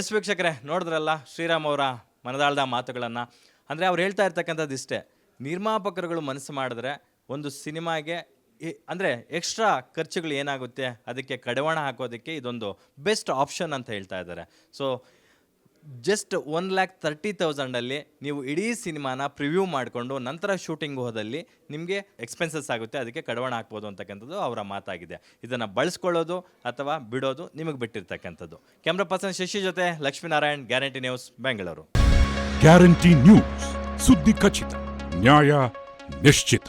ಎಸ್ ವೀಕ್ಷಕರೇ, ನೋಡಿದ್ರಲ್ಲ ಶ್ರೀರಾಮ್ ಅವರ ಮನದಾಳದ ಮಾತುಗಳನ್ನು. ಅಂದರೆ ಅವ್ರು ಹೇಳ್ತಾ ಇರ್ತಕ್ಕಂಥದ್ದು ಇಷ್ಟೇ. ನಿರ್ಮಾಪಕರುಗಳು ಮನಸ್ಸು ಮಾಡಿದ್ರೆ ಒಂದು ಸಿನಿಮಾಗೆ ಅಂದರೆ ಎಕ್ಸ್ಟ್ರಾ ಖರ್ಚುಗಳು ಏನಾಗುತ್ತೆ, ಅದಕ್ಕೆ ಕಡವಾಣ ಹಾಕೋದಕ್ಕೆ ಇದೊಂದು ಬೆಸ್ಟ್ ಆಪ್ಷನ್ ಅಂತ ಹೇಳ್ತಾ ಇದ್ದಾರೆ. So just one lakh thirty ತೌಸಂಡಲ್ಲಿ ನೀವು ಇಡೀ ಸಿನಿಮಾನ ಪ್ರಿವ್ಯೂ ಮಾಡಿಕೊಂಡು ನಂತರ ಶೂಟಿಂಗ್ ಹೋದಲ್ಲಿ ನಿಮಗೆ ಎಕ್ಸ್ಪೆನ್ಸಸ್ ಆಗುತ್ತೆ, ಅದಕ್ಕೆ ಕಡವಾಣ ಹಾಕ್ಬೋದು ಅಂತಕ್ಕಂಥದ್ದು ಅವರ ಮಾತಾಗಿದೆ. ಇದನ್ನು ಬಳಸ್ಕೊಳ್ಳೋದು ಅಥವಾ ಬಿಡೋದು ನಿಮಗೆ ಬಿಟ್ಟಿರ್ತಕ್ಕಂಥದ್ದು. ಕ್ಯಾಮ್ರಾ ಪರ್ಸನ್ ಶಶಿ ಜೊತೆ Lakshminarayan guarantee news Bengaluru guarantee news ಸುದ್ದಿ ಖಚಿತ, ನ್ಯಾಯ ನಿಶ್ಚಿತ.